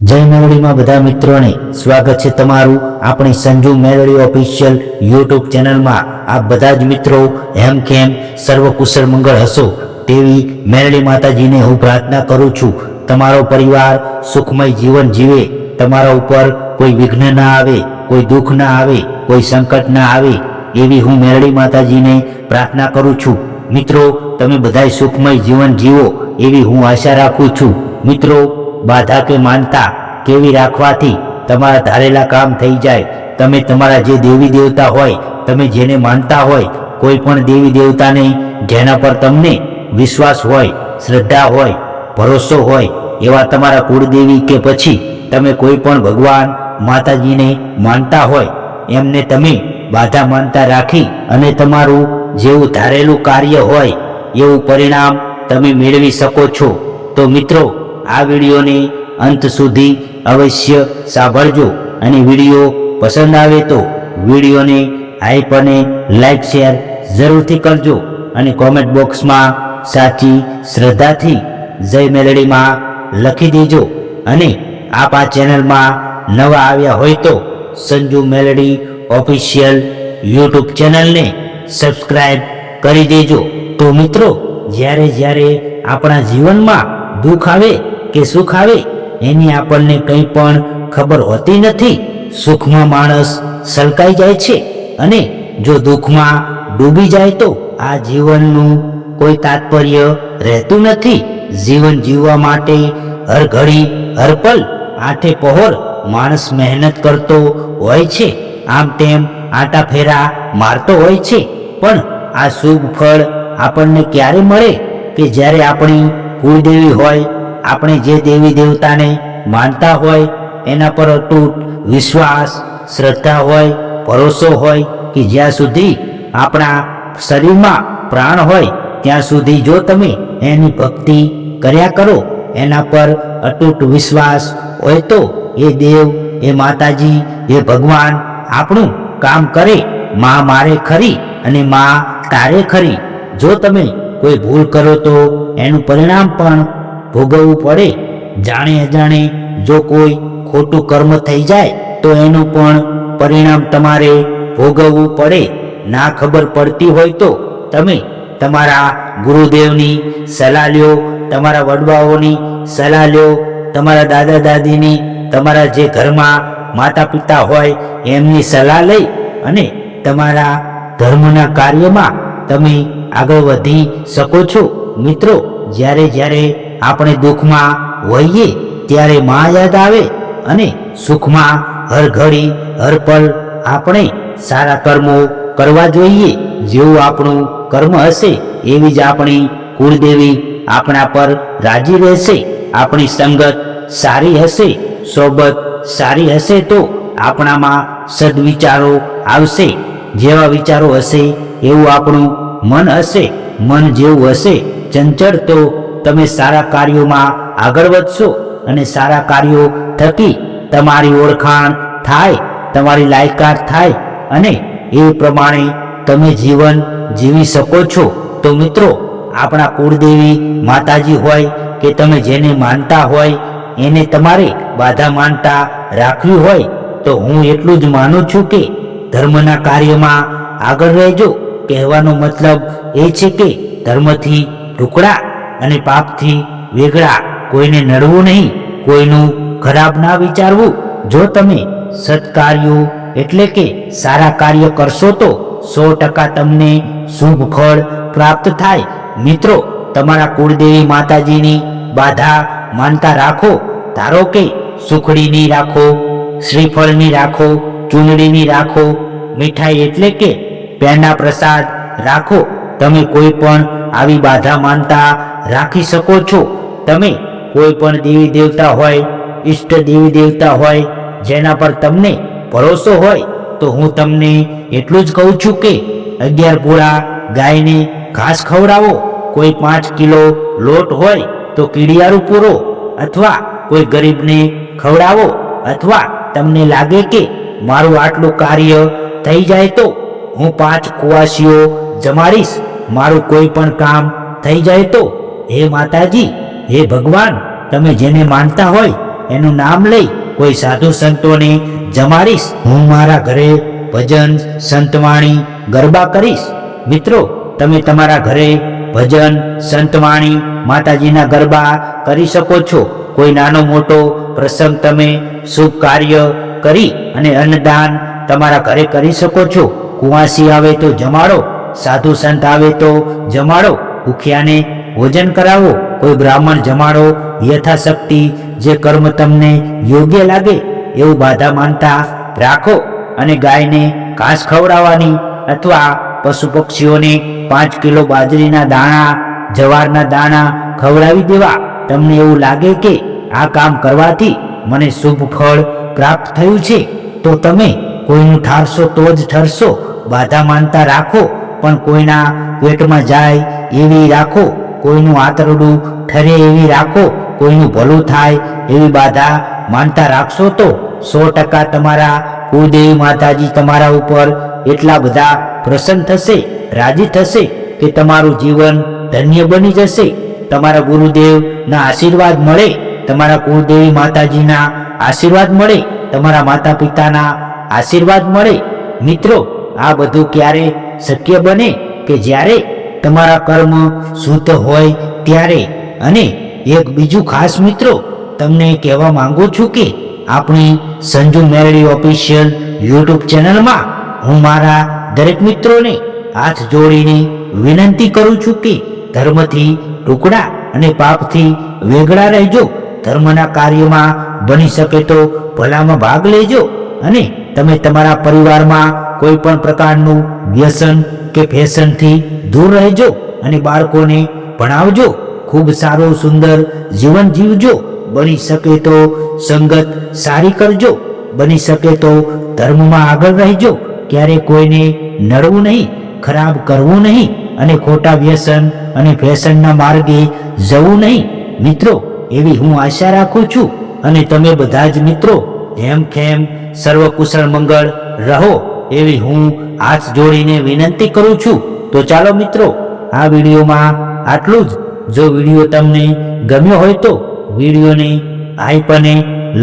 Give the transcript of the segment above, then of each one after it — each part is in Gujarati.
જય મેલડીમાં બધા મિત્રોને સ્વાગત છે તમારું આપણી સંજુ મેળડી ઓફિશિયલ યુટ્યુબ ચેનલમાં આપ બધા જ મિત્રો હેમ કેમ સર્વ કુશળ મંગળ હશો તેવી મેલડી માતાજીને હું પ્રાર્થના કરું છું. તમારો પરિવાર સુખમય જીવન જીવે. તમારા ઉપર કોઈ વિઘ્ન ના આવે, કોઈ દુઃખ ના આવે, કોઈ સંકટ ના આવે એવી હું મેલડી માતાજીને પ્રાર્થના કરું છું. મિત્રો, તમે બધાય સુખમય જીવન જીવો એવી હું આશા રાખું છું. મિત્રો બાધા કે માનતા કેવી રાખવાથી તમારા ધારેલા કામ થઈ જાય. તમે તમારા જે દેવી દેવતા હોય, તમે જેને માનતા હોય, કોઈ પણ દેવી દેવતાને જેના પર તમને વિશ્વાસ હોય, શ્રદ્ધા હોય, ભરોસો હોય, એવા તમારા કુળદેવી કે પછી તમે કોઈ પણ ભગવાન, માતાજીને માનતા હોય, એમને તમે બાધા માનતા રાખી અને તમારું જેવું ધારેલું કાર્ય હોય, એવું પરિણામ તમે મેળવી શકો છો. તો મિત્રો આ વિડીયોને અંત સુધી અવશ્ય સાંભળજો અને વીડિયો પસંદ આવે તો વિડીયોને હાઈપ અને લાઈક શેર જરૂરથી કરજો અને કોમેન્ટ બોક્સમાં સાચી શ્રદ્ધાથી જય મેલડીમાં લખી દેજો અને આપ આ ચેનલમાં નવા આવ્યા હોય તો સંજુ મેલડી ઓફિશિયલ યુટ્યુબ ચેનલને સબસ્ક્રાઈબ કરી દેજો. તો મિત્રો, જ્યારે જ્યારે આપણા જીવનમાં દુઃખ આવે કે સુખ આવે, એની આપણને કંઈ પણ ખબર હોતી નથી. સુખમાં માણસ સલકાઈ જાય છે અને જો દુઃખમાં ડૂબી જાય તો આ જીવનનું કોઈ તાત્પર્ય રહેતું નથી. જીવન જીવવા માટે હર ઘડી, હર પલ, આઠે પહોર માણસ મહેનત કરતો હોય છે. આમ તેમ આટા ફેરા મારતો હોય છે. પણ આ શુભ ફળ આપણને ક્યારે મળે કે જ્યારે આપણી કુળદેવી હોય આપણે જે દેવી દેવતાને માનતા હોય, એના પર અતૂટ વિશ્વાસ, શ્રદ્ધા હોય, ભરોસો હોય કે જ્યાં સુધી આપણા શરીરમાં પ્રાણ હોય, ત્યાં સુધી જો તમે એની ભક્તિ કર્યા કરો, એના પર અતૂટ વિશ્વાસ હોય તો એ દેવ, એ માતાજી, એ ભગવાન આપણું કામ કરે, માં મારે ખરી અને માં તારે ખરી. જો તમે કોઈ ભૂલ કરો તો એનું પરિણામ પણ ભોગવવું પડે. જાણે અજાણે જો કોઈ ખોટું કર્મ થઈ જાય, તો એનું પણ પરિણામ તમારે ભોગવવું પડે. ના ખબર પડતી હોય તો તમે તમારા ગુરુદેવની સલાહ લ્યો, તમારા વડવાઓની સલાહ લ્યો, તમારા દાદા દાદીની, તમારા જે ઘરમાં માતા પિતા હોય, એમની સલાહ લઈ અને તમારા ધર્મના કાર્યમાં તમે આગળ વધી શકો છો. મિત્રો, જ્યારે જ્યારે આપણે દુઃખમાં હોઈએ ત્યારે માં યાદ આવે અને સુખમાં હર ઘડી, હર પલ આપણે સારા કર્મો કરવા જોઈએ. જેવું આપણું કર્મ હશે, એવી જ આપણી કુળદેવી આપણા પર રાજી રહેશે. આપણી સંગત સારી હશે, સોબત સારી હશે તો આપણામાં સદવિચારો આવશે. જેવા વિચારો હશે, એવું આપણું મન હશે. મન જેવું હશે, ચંચળ તો તમે સારા કાર્યોમાં આગળ વધશો અને સારા કાર્યો થકી તમારી ઓળખાણ થાય, તમારી લાયકાત થાય અને એ પ્રમાણે તમે જીવન જીવી શકો છો. તો મિત્રો, આપણા કુળદેવી માતાજી હોય કે તમે જેને માનતા હોય, એને તમારે બાધા માનતા રાખવી હોય, તો હું એટલું જ માનું છું કે ધર્મના કાર્યમાં આગળ રહેજો. કહેવાનો મતલબ એ છે કે ધર્મથી ટુકડા અને પાપથી વેગળા કોઈને નડવું નહીં, કોઈનું ખરાબ ના વિચારવું. જો તમે સત્કાર્યો એટલે કે સારા કાર્ય કરશો તો સો ટકા તમને શુભ ફળ પ્રાપ્ત થાય. મિત્રો, તમારા કુળદેવી માતાજીની બાધા માનતા રાખો. ધારો કે સુખડીની રાખો, શ્રીફળની રાખો, ચૂંદડીની રાખો, મીઠાઈ એટલે કે પેંડા પ્રસાદ રાખો. તમે કોઈ પણ આવી બાધા માનતા રાખી શકો છો. તમે કોઈ પણ દેવી દેવતા હોય, ઈષ્ટ દેવી દેવતા હોય, જેના પર તમને ભરોસો હોય, તો હું તમને એટલું જ કહું છું કે અગિયાર પૂરા ગાયને ઘાસ ખવડાવો. કોઈ પાંચ કિલો લોટ હોય, તો કીડિયારું પૂરો. અથવા કોઈ ગરીબને ખવડાવો. અથવા તમને લાગે કે મારું આટલું કાર્ય થઈ જાય તો હું પાંચ કુવાસીઓ જમાડીશ. મારું કોઈ પણ કામ થઈ જાય તો હે માતાજી, હે ભગવાન, તમે જેને માનતા હોય, એનું નામ લઈ કોઈ સાધુ સંતોને જમાડીશ. હું મારા ઘરે ભજન, સંતવાણી, ગરબા કરીશ. મિત્રો, તમે તમારા ઘરે ભજન, સંતવાણી, માતાજીના ગરબા કરી શકો છો. કોઈ નાનો મોટો પ્રસંગ તમે શુભ કાર્ય કરી અને અન્નદાન તમારા ઘરે કરી શકો છો. કુવાસી આવે તો જમાડો, સાધુ સંત આવે તો જમાડો. ભૂખ્યાને ભોજન કરાવો, કોઈ બ્રાહ્મણ જમાડો, યથાશક્તિ, જે કર્મ તમને યોગ્ય લાગે, એવું બાધા માનતા રાખો અને ગાયને ઘાસ ખવડાવવાની અથવા પશુ પક્ષીઓને પાંચ કિલો બાજરીના દાણા, જવારના દાણા ખવડાવી દેવા. તમને એવું લાગે કે આ કામ કરવાથી મને શુભ ફળ પ્રાપ્ત થયું છે, તો તમે કોઈનું ઠારશો તો જ ઠરશો. બાધા માનતા રાખો, પણ કોઈના પેટમાં જાય એવી રાખો. કોઈનું આતરડું ઠરે એવી રાખો, કોઈનું ભલું થાય એવી બાધા માનતા રાખશો તો સો ટકા તમારા કુળદેવી માતાજી તમારા ઉપર એટલા બધા પ્રસન્ન થશે, રાજી થશે કે તમારું જીવન ધન્ય બની જશે. તમારા ગુરુદેવના આશીર્વાદ મળે, તમારા કુળદેવી માતાજીના આશીર્વાદ મળે, તમારા માતા પિતાના આશીર્વાદ મળે. મિત્રો, આ બધું ક્યારે શક્ય બને કે જ્યારે તમારા કર્મ શુદ્ધ હોય ત્યારે અને એક બીજું ખાસ મિત્રો તમને કહેવા માંગુ છું કે આપણી સંજુ મેરડી ઓફિશિયલ યુટ્યુબ ચેનલમાં હું મારા દરેક મિત્રોને હાથ જોડીને વિનંતી કરું છું કે ધર્મથી ટુકડા અને પાપથી વેગળા રહેજો, ધર્મના કાર્યમાં બની શકે તો ભલામાં ભાગ લેજો અને તમે તમારા પરિવારમાં કોઈ પણ પ્રકારનું વ્યસન કે ફેશનથી દૂર રહેજો અને બાળકોને ભણાવજો. ખૂબ સારું, સુંદર જીવન જીવજો. બની શકે તો સંગત સારી કરજો. બની શકે તો ધર્મમાં આગળ રહેજો. ક્યારે કોઈને નડવું નહીં, ખરાબ કરવું નહીં અને ખોટા વ્યસન અને ફેશનના માર્ગે જવું નહીં. મિત્રો, એવી હું આશા રાખું છું અને તમે બધા જ મિત્રો હેમ ખેમ સર્વકુશળ મંગળ રહો. એવી હું હાથ જોડીને વિનંતી કરું છું. તો ચાલો મિત્રો, આ વિડીયોમાં આટલું જ. જો વીડિયો તમને ગમ્યો હોય તો વિડીયોને હાઈપ અને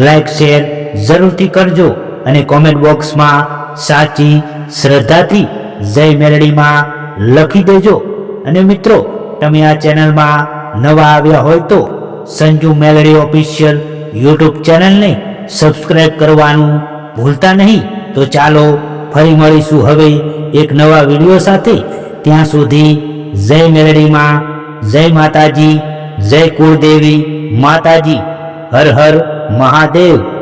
લાઈક શેર જરૂરથી કરજો અને કોમેન્ટ બોક્સમાં સાચી શ્રદ્ધાથી જય મેલડીમાં લખી દેજો. અને મિત્રો, તમે આ ચેનલમાં નવા આવ્યા હોય તો સંજુ મેલડી ઓફિશિયલ યુટ્યુબ ચેનલને સબસ્ક્રાઈબ કરવાનું ભૂલતા નહીં. તો ચાલો ફરી મળીશું હવે એક નવા વીડિયો સાથે. ત્યાં સુધી જય મેલડીમાં, જય માતાજી, જય કુળદેવી, માતાજી, હર હર મહાદેવ.